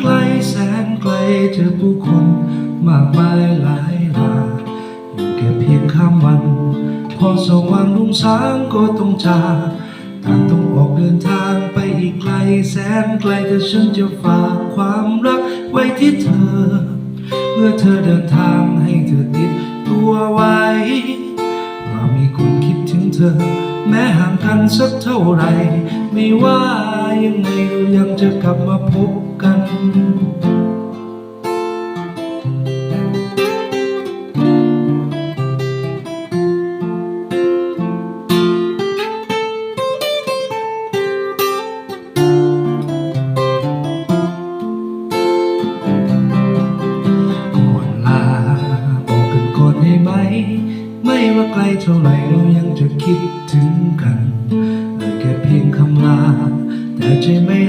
ไกลแสนไกลเจอผู้คนมากมายหลายหลากอยู่แค่เพียงข้ามวัน พอสว่างรุ่งสางก็ต้องจากต่างต้องออกเดินทางไปอีกไกลแสนไกลแต่ฉันจะฝากความรักไว้ที่เธอ เมื่อเธอเดินทางให้เธอติดตัวไว้ว่ามีคนคิดถึงเธอ แม้ห่างกันสักเท่าไหรไม่ว่ายังไง จะกลับมาพบกัน ก่อนลาบอกกันก่อนได้ไหม ไม่ว่าไกลเท่าไหร่เรายังจะคิดถึง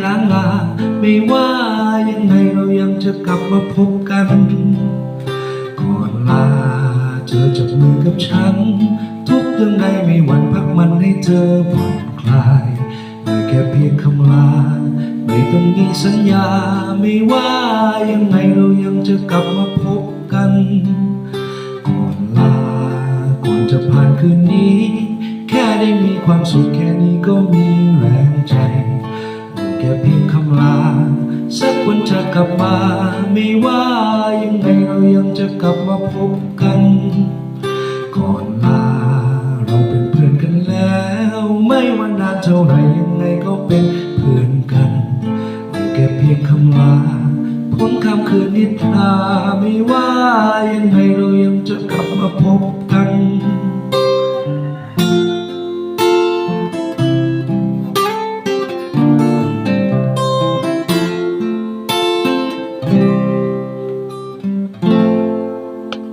ล้างลา ไม่ว่ายังไงเรายังจะกลับมาพบกัน ก่อนลา เธอจับมือกับฉัน ทุกเรื่องใดไม่หวั่นพักมันให้เธอผ่อนคลายเอ่ยแค่เพียงคำลา ไม่ต้องมีสัญญา ไม่ว่ายังไงเรายังจะกลับมาพบกัน ก่อนลา ก่อนจะผ่านคืนนี้ แค่ได้มีความสุข สักวันจะกลับมาไม่ว่ายังไงเรายังจะกลับมาพบกัน ก่อนลาเราเป็นเพื่อนกันแล้ว ไม่ว่านานเท่าไหร่ยังไงก็เป็นเพื่อนกันแค่เพียงคำลาพ้นคำคืนนิทราไม่ว่ายังไงเรายังจะกลับมาพบกัน